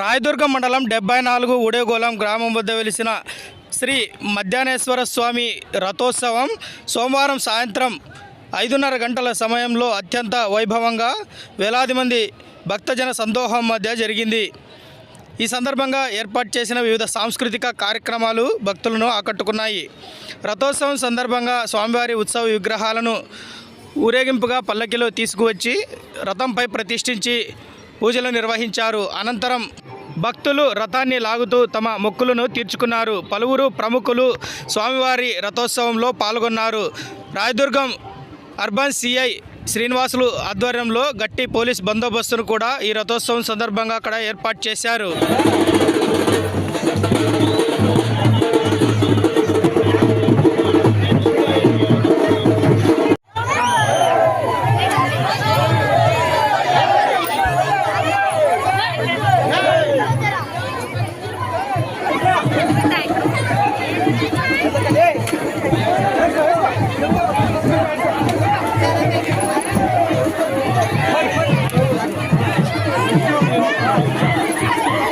రాయదుర్గం మండలం డెబ్బై నాలుగు ఉడేగోళం గ్రామం వద్ద వెలిసిన శ్రీ మధ్యాహ్నేశ్వర స్వామి రథోత్సవం సోమవారం సాయంత్రం ఐదున్నర గంటల సమయంలో అత్యంత వైభవంగా వేలాది మంది భక్తజన సందోహం మధ్య జరిగింది. ఈ సందర్భంగా ఏర్పాటు చేసిన వివిధ సాంస్కృతిక కార్యక్రమాలు భక్తులను ఆకట్టుకున్నాయి. రథోత్సవం సందర్భంగా స్వామివారి ఉత్సవ విగ్రహాలను ఊరేగింపుగా పల్లకిలో తీసుకువచ్చి రథంపై ప్రతిష్ఠించి పూజలు నిర్వహించారు. అనంతరం భక్తులు రథాన్ని లాగుతూ తమ మొక్కులను తీర్చుకున్నారు. పలువురు ప్రముఖులు స్వామివారి రథోత్సవంలో పాల్గొన్నారు. రాయదుర్గం అర్బన్ సిఐ శ్రీనివాసులు ఆధ్వర్యంలో గట్టి పోలీస్ బందోబస్తును కూడా ఈ రథోత్సవం సందర్భంగా అక్కడ ఏర్పాటు చేశారు. Thank you.